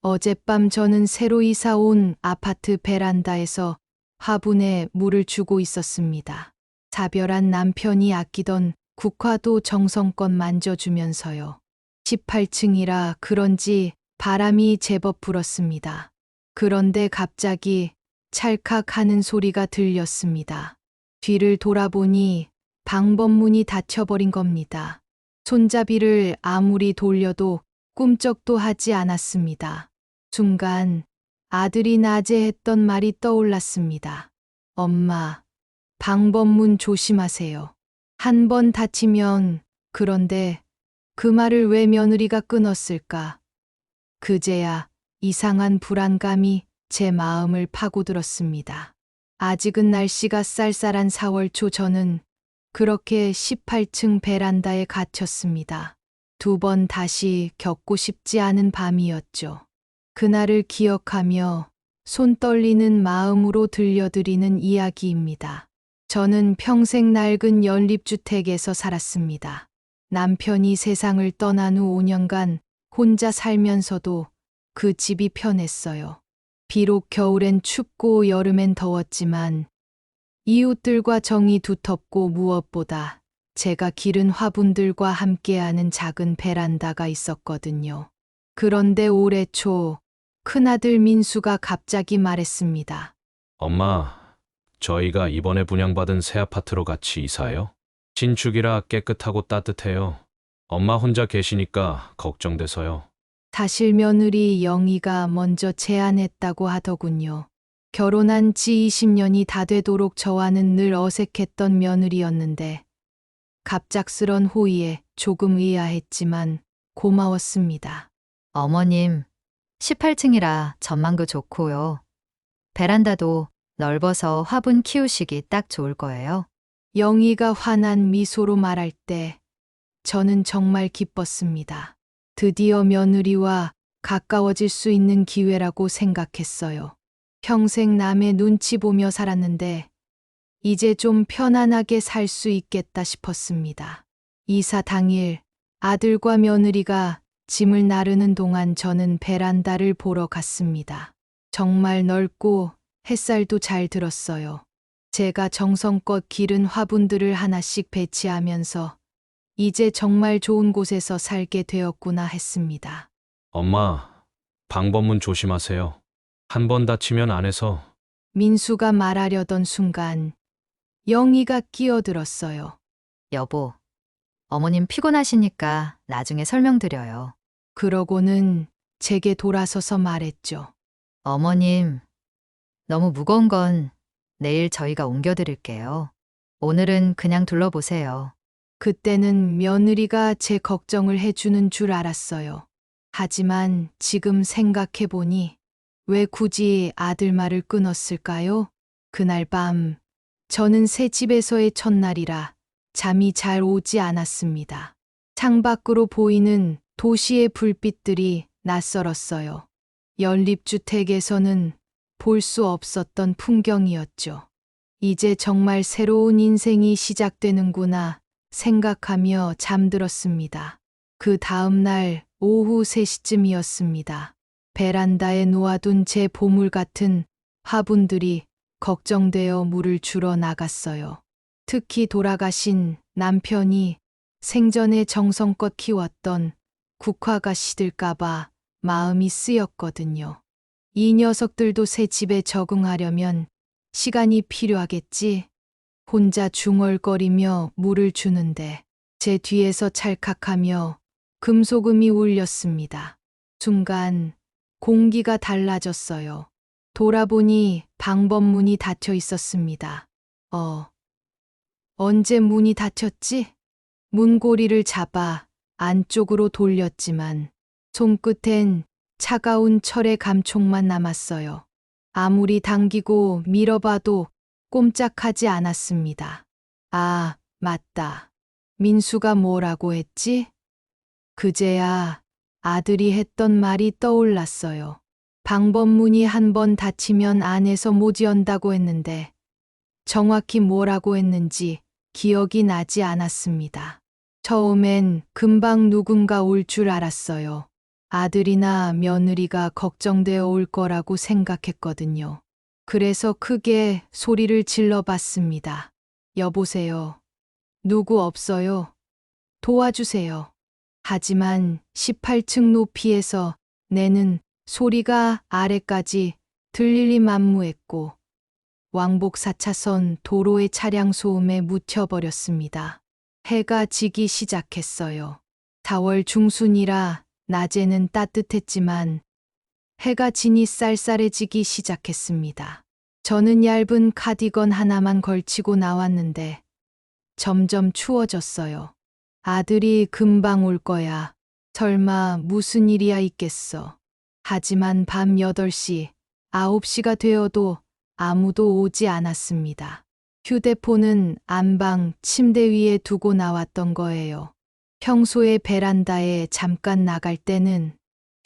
어젯밤 저는 새로 이사 온 아파트 베란다에서 화분에 물을 주고 있었습니다. 사별한 남편이 아끼던 국화도 정성껏 만져주면서요. 18층이라 그런지 바람이 제법 불었습니다. 그런데 갑자기 찰칵 하는 소리가 들렸습니다. 뒤를 돌아보니 방범문이 닫혀버린 겁니다. 손잡이를 아무리 돌려도 꿈쩍도 하지 않았습니다. 순간 아들이 낮에 했던 말이 떠올랐습니다. 엄마, 방범문 조심하세요. 한 번 다치면 그런데 그 말을 왜 며느리가 끊었을까? 그제야 이상한 불안감이 제 마음을 파고들었습니다. 아직은 날씨가 쌀쌀한 4월 초 저는 그렇게 18층 베란다에 갇혔습니다. 두 번 다시 겪고 싶지 않은 밤이었죠. 그날을 기억하며 손 떨리는 마음으로 들려드리는 이야기입니다. 저는 평생 낡은 연립주택에서 살았습니다. 남편이 세상을 떠난 후 5년간 혼자 살면서도 그 집이 편했어요. 비록 겨울엔 춥고 여름엔 더웠지만 이웃들과 정이 두텁고 무엇보다 제가 기른 화분들과 함께하는 작은 베란다가 있었거든요. 그런데 올해 초 큰아들 민수가 갑자기 말했습니다. 엄마, 저희가 이번에 분양받은 새 아파트로 같이 이사해요. 신축이라 깨끗하고 따뜻해요. 엄마 혼자 계시니까 걱정돼서요. 사실 며느리 영희가 먼저 제안했다고 하더군요. 결혼한 지 20년이 다 되도록 저와는 늘 어색했던 며느리였는데 갑작스런 호의에 조금 의아했지만 고마웠습니다. 어머님, 18층이라 전망도 좋고요. 베란다도 넓어서 화분 키우시기 딱 좋을 거예요. 영희가 환한 미소로 말할 때 저는 정말 기뻤습니다. 드디어 며느리와 가까워질 수 있는 기회라고 생각했어요. 평생 남의 눈치 보며 살았는데 이제 좀 편안하게 살 수 있겠다 싶었습니다. 이사 당일 아들과 며느리가 짐을 나르는 동안 저는 베란다를 보러 갔습니다. 정말 넓고 햇살도 잘 들었어요. 제가 정성껏 기른 화분들을 하나씩 배치하면서 이제 정말 좋은 곳에서 살게 되었구나 했습니다. 엄마, 방범문 조심하세요. 한 번 다치면 안에서 민수가 말하려던 순간 영희가 끼어들었어요. 여보, 어머님 피곤하시니까 나중에 설명드려요. 그러고는 제게 돌아서서 말했죠. 어머님, 너무 무거운 건 내일 저희가 옮겨드릴게요. 오늘은 그냥 둘러보세요. 그때는 며느리가 제 걱정을 해주는 줄 알았어요. 하지만 지금 생각해보니 왜 굳이 아들 말을 끊었을까요? 그날 밤 저는 새 집에서의 첫날이라 잠이 잘 오지 않았습니다. 창밖으로 보이는 도시의 불빛들이 낯설었어요. 연립주택에서는 볼 수 없었던 풍경이었죠. 이제 정말 새로운 인생이 시작되는구나 생각하며 잠들었습니다. 그 다음 날 오후 3시쯤이었습니다. 베란다에 놓아둔 제 보물 같은 화분들이 걱정되어 물을 주러 나갔어요. 특히 돌아가신 남편이 생전에 정성껏 키웠던 국화가 시들까봐 마음이 쓰였거든요. 이 녀석들도 새 집에 적응하려면 시간이 필요하겠지. 혼자 중얼거리며 물을 주는데 제 뒤에서 찰칵하며 금소금이 울렸습니다. 순간 공기가 달라졌어요. 돌아보니 방범문이 닫혀 있었습니다. 어, 언제 문이 닫혔지? 문고리를 잡아 안쪽으로 돌렸지만 손끝엔 차가운 철의 감촉만 남았어요. 아무리 당기고 밀어봐도 꼼짝하지 않았습니다. 아, 맞다. 민수가 뭐라고 했지? 그제야 아들이 했던 말이 떠올랐어요. 방범문이 한번 닫히면 안에서 못 연다고 했는데 정확히 뭐라고 했는지 기억이 나지 않았습니다. 처음엔 금방 누군가 올 줄 알았어요. 아들이나 며느리가 걱정되어 올 거라고 생각했거든요. 그래서 크게 소리를 질러 봤습니다. 여보세요. 누구 없어요? 도와주세요. 하지만 18층 높이에서 내는 소리가 아래까지 들리리 만무했고 왕복 4차선 도로의 차량 소음에 묻혀버렸습니다. 해가 지기 시작했어요. 4월 중순이라 낮에는 따뜻했지만 해가 지니 쌀쌀해지기 시작했습니다. 저는 얇은 카디건 하나만 걸치고 나왔는데 점점 추워졌어요. 아들이 금방 올 거야. 설마 무슨 일이야 있겠어. 하지만 밤 8시, 9시가 되어도 아무도 오지 않았습니다. 휴대폰은 안방 침대 위에 두고 나왔던 거예요. 평소에 베란다에 잠깐 나갈 때는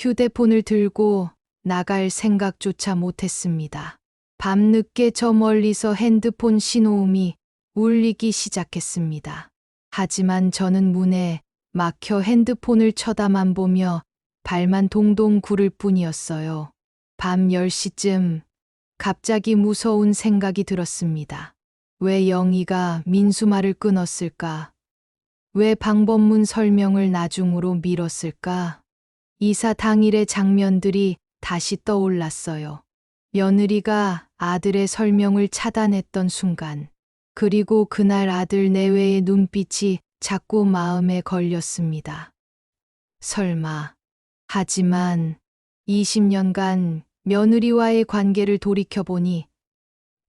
휴대폰을 들고 나갈 생각조차 못했습니다. 밤늦게 저 멀리서 핸드폰 신호음이 울리기 시작했습니다. 하지만 저는 문에 막혀 핸드폰을 쳐다만 보며 발만 동동 구를 뿐이었어요. 밤 10시쯤 갑자기 무서운 생각이 들었습니다. 왜 영희가 민수 말을 끊었을까? 왜 방법문 설명을 나중으로 미뤘을까? 이사 당일의 장면들이 다시 떠올랐어요. 며느리가 아들의 설명을 차단했던 순간, 그리고 그날 아들 내외의 눈빛이 자꾸 마음에 걸렸습니다. 설마. 하지만 20년간 며느리와의 관계를 돌이켜보니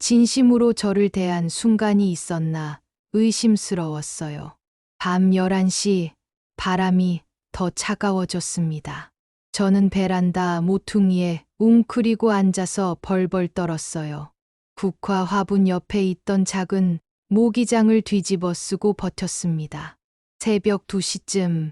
진심으로 저를 대한 순간이 있었나 의심스러웠어요. 밤 11시 바람이 더 차가워졌습니다. 저는 베란다 모퉁이에 웅크리고 앉아서 벌벌 떨었어요. 국화 화분 옆에 있던 작은 모기장을 뒤집어 쓰고 버텼습니다. 새벽 2시쯤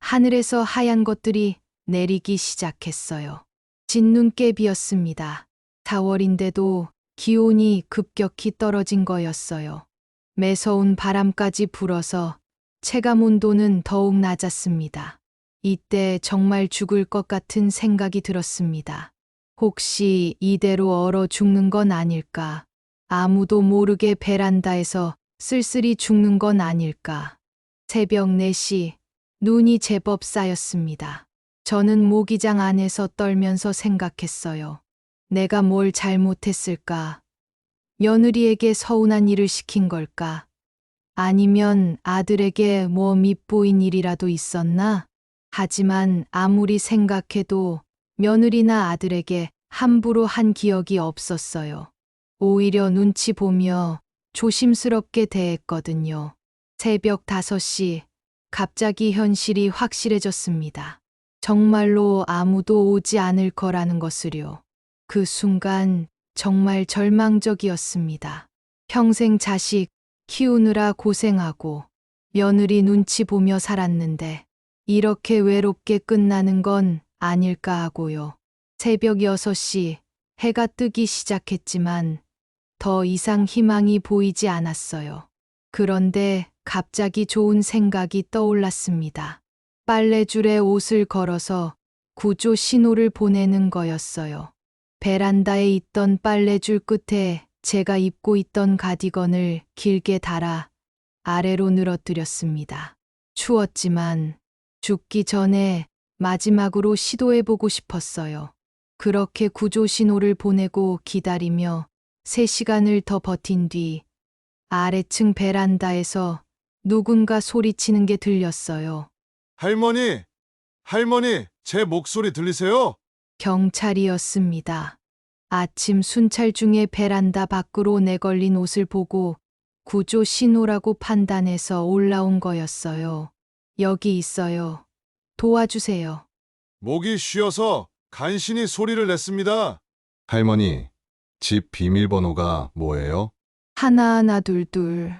하늘에서 하얀 것들이 내리기 시작했어요. 진눈깨비였습니다. 4월인데도 기온이 급격히 떨어진 거였어요. 매서운 바람까지 불어서 체감 온도는 더욱 낮았습니다. 이때 정말 죽을 것 같은 생각이 들었습니다. 혹시 이대로 얼어 죽는 건 아닐까? 아무도 모르게 베란다에서 쓸쓸히 죽는 건 아닐까? 새벽 4시, 눈이 제법 쌓였습니다. 저는 모기장 안에서 떨면서 생각했어요. 내가 뭘 잘못했을까? 며느리에게 서운한 일을 시킨 걸까? 아니면 아들에게 뭐 밉보인 일이라도 있었나? 하지만 아무리 생각해도 며느리나 아들에게 함부로 한 기억이 없었어요. 오히려 눈치 보며 조심스럽게 대했거든요. 새벽 5시, 갑자기 현실이 확실해졌습니다. 정말로 아무도 오지 않을 거라는 것을요. 그 순간 정말 절망적이었습니다. 평생 자식 키우느라 고생하고 며느리 눈치 보며 살았는데 이렇게 외롭게 끝나는 건 아닐까 하고요. 새벽 6시 해가 뜨기 시작했지만 더 이상 희망이 보이지 않았어요. 그런데 갑자기 좋은 생각이 떠올랐습니다. 빨래줄에 옷을 걸어서 구조 신호를 보내는 거였어요. 베란다에 있던 빨래줄 끝에 제가 입고 있던 가디건을 길게 달아 아래로 늘어뜨렸습니다. 추웠지만 죽기 전에 마지막으로 시도해보고 싶었어요. 그렇게 구조 신호를 보내고 기다리며 3시간을 더 버틴 뒤 아래층 베란다에서 누군가 소리치는 게 들렸어요. 할머니, 할머니, 제 목소리 들리세요? 경찰이었습니다. 아침 순찰 중에 베란다 밖으로 내걸린 옷을 보고 구조 신호라고 판단해서 올라온 거였어요. 여기 있어요. 도와주세요. 목이 쉬어서 간신히 소리를 냈습니다. 할머니, 집 비밀번호가 뭐예요? 하나하나 둘둘.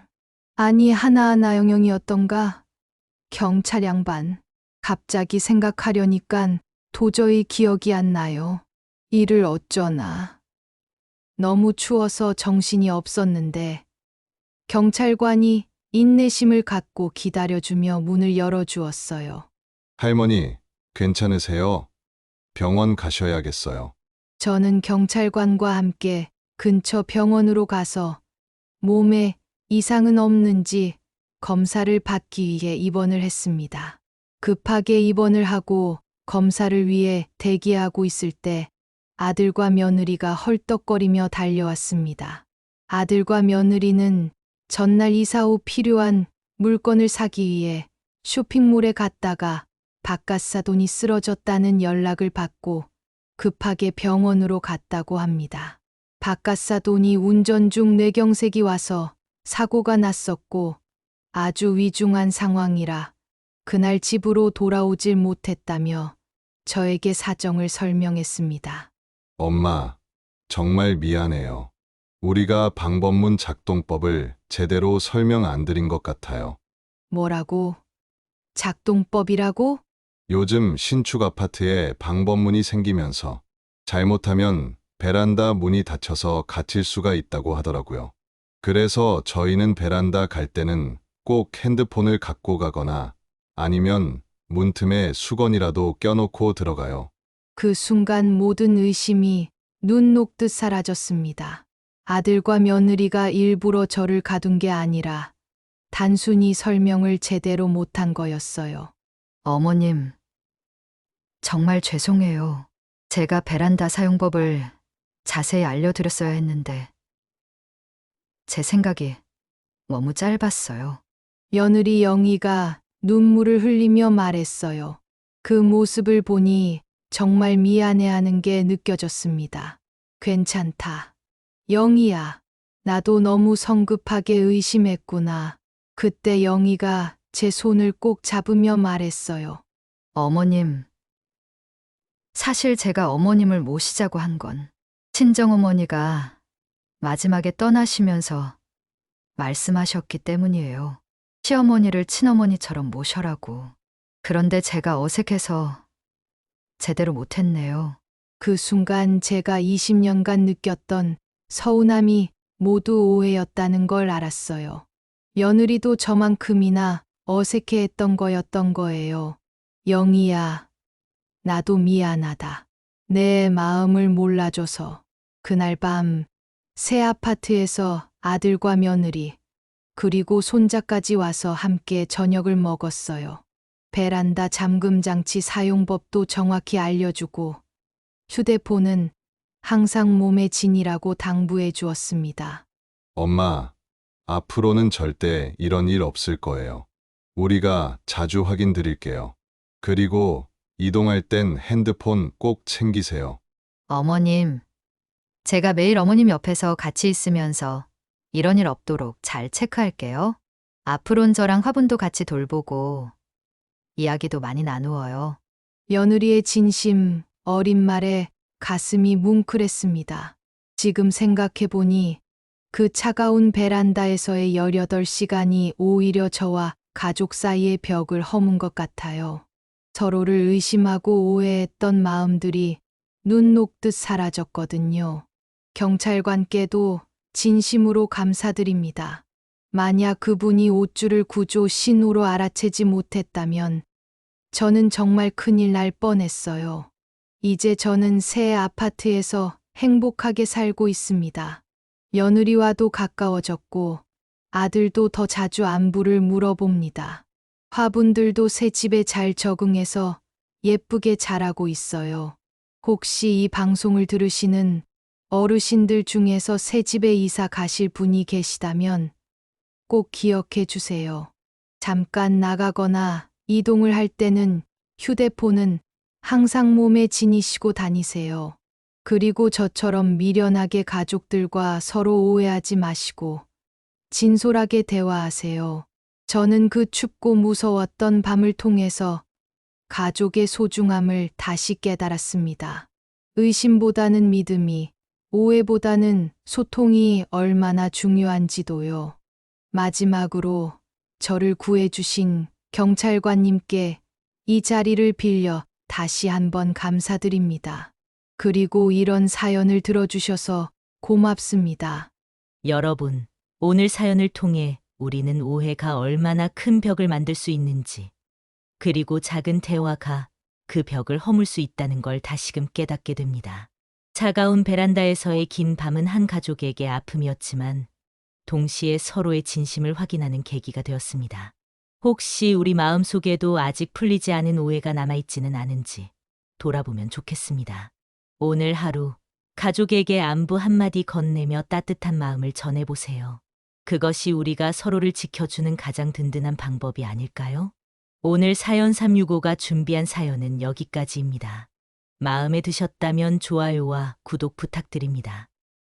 아니 하나하나 영영이었던가? 경찰 양반. 갑자기 생각하려니깐 도저히 기억이 안 나요. 일을 어쩌나. 너무 추워서 정신이 없었는데 경찰관이 인내심을 갖고 기다려주며 문을 열어주었어요. 할머니, 괜찮으세요? 병원 가셔야겠어요. 저는 경찰관과 함께 근처 병원으로 가서 몸에 이상은 없는지 검사를 받기 위해 입원을 했습니다. 급하게 입원을 하고 검사를 위해 대기하고 있을 때 아들과 며느리가 헐떡거리며 달려왔습니다. 아들과 며느리는 전날 이사 후 필요한 물건을 사기 위해 쇼핑몰에 갔다가 바깥사 돈이 쓰러졌다는 연락을 받고 급하게 병원으로 갔다고 합니다. 바깥사 돈이 운전 중 뇌경색이 와서 사고가 났었고 아주 위중한 상황이라 그날 집으로 돌아오질 못했다며 저에게 사정을 설명했습니다. 엄마, 정말 미안해요. 우리가 방법문 작동법을 제대로 설명 안 드린 것 같아요. 뭐라고? 작동법이라고? 요즘 신축 아파트에 방법문이 생기면서 잘못하면 베란다 문이 닫혀서 갇힐 수가 있다고 하더라고요. 그래서 저희는 베란다 갈 때는 꼭 핸드폰을 갖고 가거나 아니면 문틈에 수건이라도 껴놓고 들어가요. 그 순간 모든 의심이 눈 녹듯 사라졌습니다. 아들과 며느리가 일부러 저를 가둔 게 아니라 단순히 설명을 제대로 못한 거였어요. 어머님, 정말 죄송해요. 제가 베란다 사용법을 자세히 알려드렸어야 했는데, 제 생각이 너무 짧았어요. 며느리 영희가 눈물을 흘리며 말했어요. 그 모습을 보니 정말 미안해하는 게 느껴졌습니다. 괜찮다. 영희야, 나도 너무 성급하게 의심했구나. 그때 영희가 제 손을 꼭 잡으며 말했어요. 어머님, 사실 제가 어머님을 모시자고 한 건 친정어머니가 마지막에 떠나시면서 말씀하셨기 때문이에요. 시어머니를 친어머니처럼 모셔라고. 그런데 제가 어색해서 제대로 못했네요. 그 순간 제가 20년간 느꼈던 서운함이 모두 오해였다는 걸 알았어요. 며느리도 저만큼이나 어색해했던 거였던 거예요. 영희야, 나도 미안하다. 내 마음을 몰라줘서. 그날 밤, 새 아파트에서 아들과 며느리, 그리고 손자까지 와서 함께 저녁을 먹었어요. 베란다 잠금 장치 사용법도 정확히 알려주고, 휴대폰은 항상 몸에 지니라고 당부해 주었습니다. 엄마, 앞으로는 절대 이런 일 없을 거예요. 우리가 자주 확인 드릴게요. 그리고 이동할 땐 핸드폰 꼭 챙기세요. 어머님, 제가 매일 어머님 옆에서 같이 있으면서 이런 일 없도록 잘 체크할게요. 앞으론 저랑 화분도 같이 돌보고 이야기도 많이 나누어요. 며느리의 진심, 어린 말에 가슴이 뭉클했습니다. 지금 생각해보니 그 차가운 베란다에서의 18시간이 오히려 저와 가족 사이의 벽을 허문 것 같아요. 서로를 의심하고 오해했던 마음들이 눈 녹듯 사라졌거든요. 경찰관께도 진심으로 감사드립니다. 만약 그분이 옷줄을 구조 신호로 알아채지 못했다면 저는 정말 큰일 날 뻔했어요. 이제 저는 새 아파트에서 행복하게 살고 있습니다. 며느리와도 가까워졌고 아들도 더 자주 안부를 물어봅니다. 화분들도 새 집에 잘 적응해서 예쁘게 자라고 있어요. 혹시 이 방송을 들으시는 어르신들 중에서 새 집에 이사 가실 분이 계시다면 꼭 기억해 주세요. 잠깐 나가거나 이동을 할 때는 휴대폰은 항상 몸에 지니시고 다니세요. 그리고 저처럼 미련하게 가족들과 서로 오해하지 마시고 진솔하게 대화하세요. 저는 그 춥고 무서웠던 밤을 통해서 가족의 소중함을 다시 깨달았습니다. 의심보다는 믿음이, 오해보다는 소통이 얼마나 중요한지도요. 마지막으로 저를 구해주신 경찰관님께 이 자리를 빌려 다시 한번 감사드립니다. 그리고 이런 사연을 들어주셔서 고맙습니다. 여러분, 오늘 사연을 통해 우리는 오해가 얼마나 큰 벽을 만들 수 있는지, 그리고 작은 대화가 그 벽을 허물 수 있다는 걸 다시금 깨닫게 됩니다. 차가운 베란다에서의 긴 밤은 한 가족에게 아픔이었지만 동시에 서로의 진심을 확인하는 계기가 되었습니다. 혹시 우리 마음속에도 아직 풀리지 않은 오해가 남아있지는 않은지 돌아보면 좋겠습니다. 오늘 하루 가족에게 안부 한마디 건네며 따뜻한 마음을 전해보세요. 그것이 우리가 서로를 지켜주는 가장 든든한 방법이 아닐까요? 오늘 사연 365가 준비한 사연은 여기까지입니다. 마음에 드셨다면 좋아요와 구독 부탁드립니다.